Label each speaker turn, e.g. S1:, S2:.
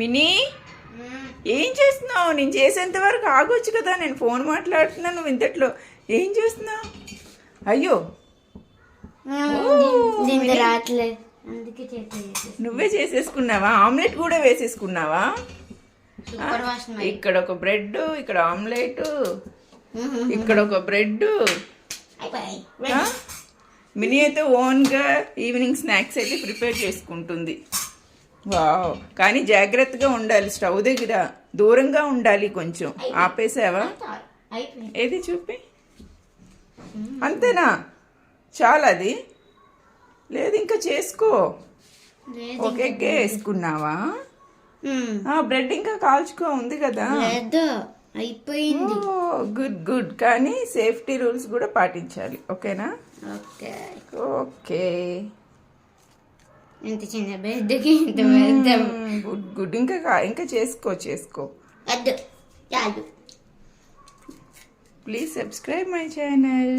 S1: Mini ఏం చేస్తున్నావు? నేను చేసేంత వరకు ఆగొచ్చు కదా. నేను ఫోన్ మాట్లాడుతున్నాను నువ్వు ఇంతట్లో. ఏం చేస్తున్నావు? అయ్యో. నువ్వే చేసేసుకున్నావా? ఆమ్లెట్ కూడా వేసేసుకున్నావా? ఇక్కడ ఒక బ్రెడ్ ఇక్కడ ఆమ్లెట్ ఇక్కడ ఒక బ్రెడ్. మినీ అయితే ఓన్గా ఈవినింగ్ స్నాక్స్ అయితే ప్రిపేర్ చేసుకుంటుంది. వావ్. కానీ జాగ్రత్తగా ఉండాలి స్టవ్ దగ్గర దూరంగా ఉండాలి కొంచెం. ఆపేసావా? ఏది చూపి? అంతేనా? చాలా అది. లేదు ఇంకా చేసుకో. ఒక ఎగ్ వేసుకున్నావా? బ్రెడ్ ఇంకా కాల్చుకో ఉంది కదా.
S2: అయిపోయింది.
S1: Good good. కానీ సేఫ్టీ రూల్స్ కూడా పాటించాలి. ఓకేనా?
S2: ఓకే.
S1: ఓకే.
S2: ఇంత చిన్న బెడ్కి ఇంత పెద్ద
S1: గుడ్ గుడ్. ఇంకా ఇంకా చేసుకో చేసుకో.
S2: వద్దు. చాలు.
S1: Please subscribe my channel